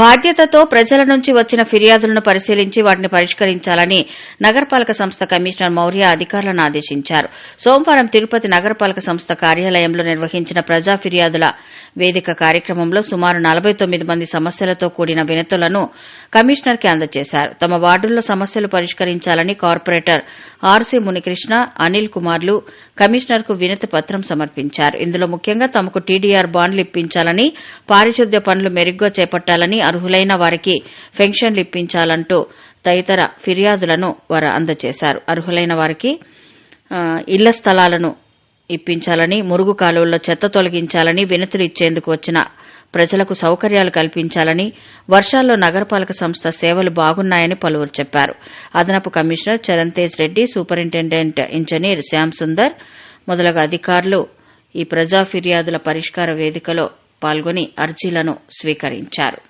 బాధ్యతతో ప్రజల నుంచి వచ్చిన ఫిర్యాదులను పరిశీలించి వాటిని పరిష్కరించాలని నగరపాలక సంస్థ కమిషనర్ మౌర్య అధికారులను ఆదేశించారు. సోమవారం తిరుపతి నగరపాలక సంస్థ కార్యాలయంలో నిర్వహించిన ప్రజా ఫిర్యాదుల వేదిక కార్యక్రమంలో సుమారు నలభై తొమ్మిది మంది సమస్యలతో కూడిన వినతులను కమిషనర్కి అందజేశారు. తమ వార్డుల్లో సమస్యలు పరిష్కరించాలని కార్పొరేటర్ ఆర్సీ మునికృష్ణ అనిల్ కుమార్లు కమిషనర్కు వినతి పత్రం సమర్పించారు. ఇందులో ముఖ్యంగా తమకు టీడీఆర్ బాండ్లు ఇప్పించాలని పారిశుద్ధ్య పనులు మెరుగ్గా చేపట్టాలని అర్హులైన వారికి పెన్షన్లు ఇప్పించాలంటూ తదితర ఫిర్యాదులను వారు అందజేశారు. అర్హులైన వారికి ఇళ్ళ స్థలాలను ఇప్పించాలని మురుగు కాలువల్లో చెత్త తొలగించాలని వినతులు ఇచ్చేందుకు వచ్చిన ప్రజలకు సౌకర్యాలు కల్పించాలని వర్షాల్లో నగరపాలక సంస్థ సేవలు బాగున్నాయని పలువురు చెప్పారు. అదనపు commissioner Charan Tej Reddy superintendent engineer Shyam Sundar మొదలగు అధికారులు ఈ ప్రజా ఫిర్యాదుల పరిష్కార వేదికలో పాల్గొని అర్జీలను స్వీకరించారు.